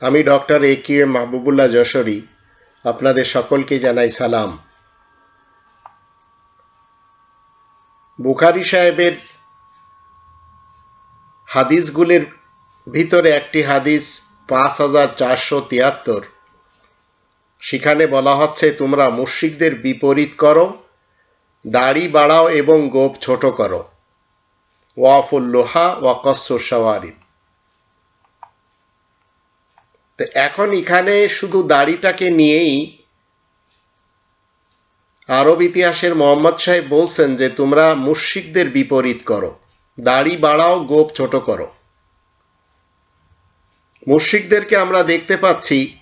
আমি doctor A Q M Mahbubullah Jashori. আপনাদের সকলকে জানাই সালাম। বুখারি সাহেবের হাদিসগুলির ভিতরে একটি হাদিস পাঁচ হাজার চারশো তিয়াত্তর। সেখানে বলা হচ্ছে, তোমরা মুশিকদের বিপরীত করো, দাড়ি বাড়াও এবং গোপ ছোট করো। ওয়াফুল লোহা ওয়াকসুর সওয়ারিদ তো এখন এখানে শুধু দাড়িটাকে নিয়েই আরব ইতিহাসের মোহাম্মদ সাহেব বলছেন যে তোমরা মুশিকদের বিপরীত করো। দাড়ি বাড়াও, গোপ ছোট করো। মুশিকদেরকে আমরা দেখতে পাচ্ছি,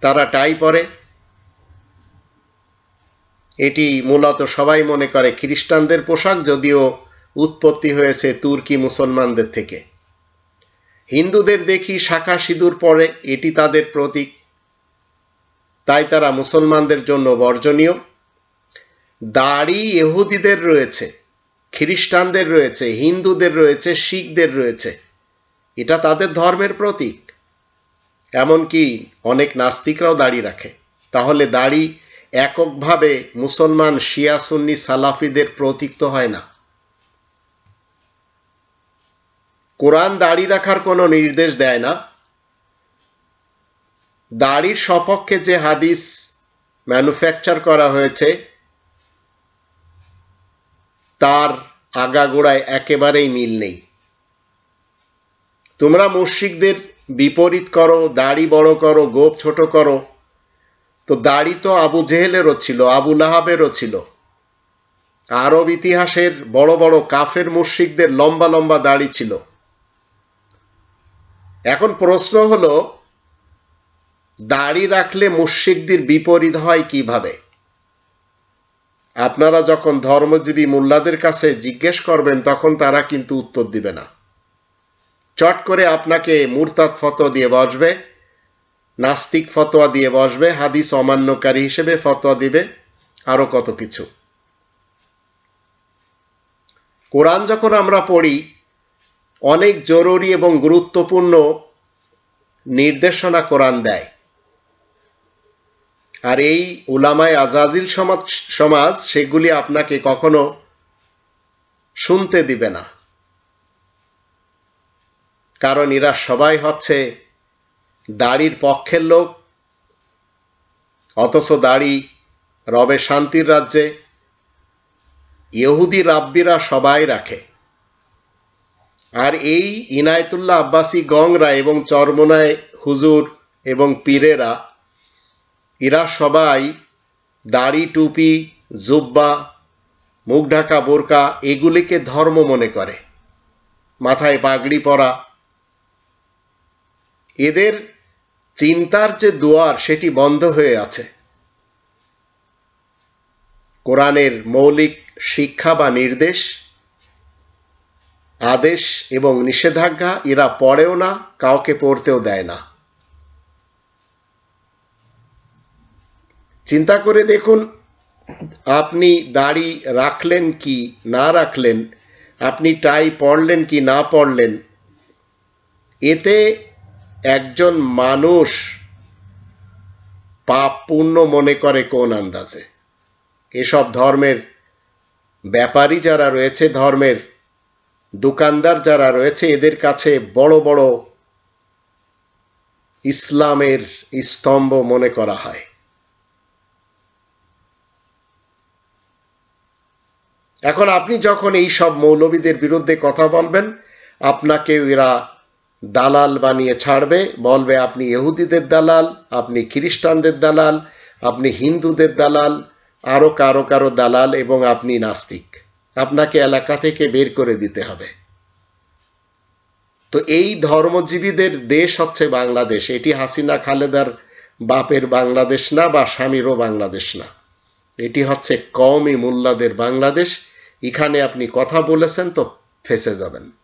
তারা টাই পরে। এটি মূলত সবাই মনে করে খ্রিস্টানদের পোশাক, যদিও উৎপত্তি হয়েছে তুর্কি মুসলমানদের থেকে। হিন্দুদের দেখি শাখা সিঁদুর পরে, এটি তাদের প্রতীক। তাই তারা মুসলমানদের জন্য বর্জনীয়। দাড়ি এহুদিদের রয়েছে, খ্রিস্টানদের রয়েছে, হিন্দুদের রয়েছে, শিখদের রয়েছে। এটা তাদের ধর্মের প্রতীক। এমনকি অনেক নাস্তিকরাও দাড়ি রাখে। তাহলে দাড়ি এককভাবে মুসলমান শিয়া, সুন্নি, সালাফিদের প্রতীক তো হয় না। কোরআন দাড়ি রাখার কোনো নির্দেশ দেয় না। দাড়ির সপক্ষে যে হাদিস ম্যানুফ্যাকচার করা হয়েছে, তার আগাগোড়ায় একেবারেই মিল নেই। তোমরা মুশিকদের বিপরীত করো, দাড়ি বড় করো, গোপ ছোট করো। তো দাড়ি তো আবু জেহেলেরও ছিল, আবু লাহাবেরও ছিল। আরব ইতিহাসের বড় বড় কাফের মুশিকদের লম্বা লম্বা দাড়ি ছিল। এখন প্রশ্ন হলো, দাড়ি রাখলে মুশিকদের বিপরীত হয় কীভাবে? আপনারা যখন ধর্মজীবী মোল্লাদের কাছে জিজ্ঞেস করবেন, তখন তারা কিন্তু উত্তর দিবে না। চট করে আপনাকে মুরতাদ ফতোয়া দিয়ে বসবে, নাস্তিক ফতোয়া দিয়ে বসবে, হাদিস অমান্যকারী হিসেবে ফতোয়া দিবে, আরও কত কিছু। কোরআন যখন আমরা পড়ি অনেক জরুরি এবং গুরুত্বপূর্ণ নির্দেশনা কোরআন দেয়। আর এই উলামায় আজাজিল সমাজ সমাজ সেগুলি আপনাকে কখনো শুনতে দিবে না। কারণ এরা সবাই হচ্ছে দাড়ির পক্ষের লোক, অথচ দাড়ি রবে শান্তির রাজ্যে। ইহুদি রাব্বিরা সবাই রাখে। আর এই ইনায়তুল্লাহ আব্বাসী গংরা এবং চরমনায় হুজুর এবং পীরেরা, এরা সবাই দাড়ি, টুপি, জুব্বা, মুখ ঢাকা, বোরকা এগুলিকে ধর্ম মনে করে। মাথায় পাগড়ি পরা। এদের চিন্তার যে দুয়ার, সেটি বন্ধ হয়ে আছে। কোরআনের মৌলিক শিক্ষা বা নির্দেশ আদেশ এবং নিষেধাজ্ঞা এরা পড়েও না, কাউকে পড়তেও দেয় না। চিন্তা করে দেখুন, আপনি দাড়ি রাখলেন কি না রাখলেন, আপনি টাই পড়লেন কি না পড়লেন, এতে একজন মানুষ পাপ পূর্ণ মনে করে কোন আন্দাজে। এসব ধর্মের ব্যাপারী যারা রয়েছে, ধর্মের দোকানদার যারা রয়েছে, এদের কাছে বড় বড় ইসলামের স্তম্ভ মনে করা হয়। এখন আপনি যখন এই সব মৌলবীদের বিরুদ্ধে কথা বলবেন, আপনাকে এরা দালাল বানিয়ে ছাড়বে, বলবে, আপনি ইহুদিদের দালাল, আপনি খ্রিস্টানদের দালাল, আপনি হিন্দুদের দালাল, আরও কারও কারও দালাল এবং আপনি নাস্তিক। আপনাকে এলাকা থেকে বের করে দিতে হবে। তো এই ধর্মজীবীদের দেশ হচ্ছে বাংলাদেশ। এটি হাসিনা খালেদার বাপের বাংলাদেশ না বা স্বামীরও বাংলাদেশ না। এটি হচ্ছে কমই মোল্লাদের বাংলাদেশ। এখানে আপনি কথা বলেছেন তো ফেসে যাবেন।